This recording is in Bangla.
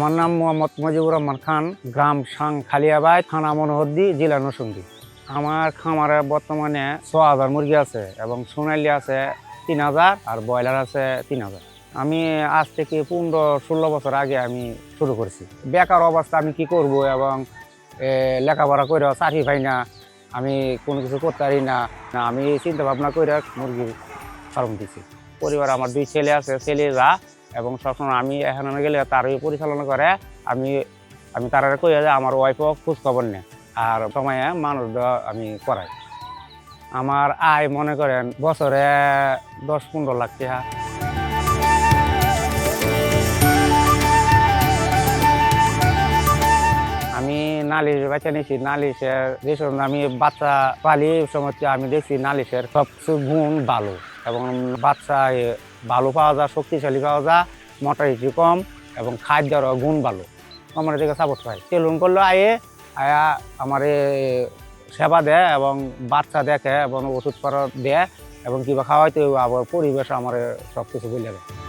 আমার নাম মোহাম্মদ মজিবুর রহমান খান, গ্রাম সাং খালিয়াবাই, থানা মনোহদ্দি জেলা নরসিংদী। আমার খামারে বর্তমানে ছ হাজার মুরগি আছে এবং সোনালি আছে তিন হাজার আর ব্রয়লার আছে তিন হাজার। আমি আজ থেকে পনেরো ষোলো বছর আগে আমি শুরু করেছি। বেকার অবস্থা আমি কি করব এবং লেখাপড়া করে চাকরি পাই না, আমি কোনো কিছু করতে পারি না না, আমি চিন্তা ভাবনা করে মুরগির ফার্ম দিছি। পরিবার আমার দুই ছেলে আছে, ছেলেরা এবং সবসময় আমি এখানে গেলে তারই পরিচালনা করে, আমি আমি তারা কই যে আমার ওয়াইফও খোঁজ খবর নেয়। আর সময় মানুষ আমি করাই। আমার আয় মনে করেন বছরে দশ পনেরো লাখ টাকা। আমি নালিশ বাচ্চা নিয়েছি, নালিশের যে সময় আমি বাচ্চা পালি সময় আমি দেখছি নালিশের সবচেয়ে গুণ ভালো। এবং বাচ্চা ভালো পাওয়া যায়, শক্তিশালী পাওয়া যায় মর্টালিটি কম এবং খাদ্যর গুণ ভালো। আমার এদিকে সাপোর্ট পাই সেলুন করল, আয়ে, আয়া আমার সেবা দেয় এবং বাচ্চা দেখে এবং ওষুধ দেয় এবং কিবা খাওয়াইতে আবার পরিবেশ আমার সব কিছু বলে দেয়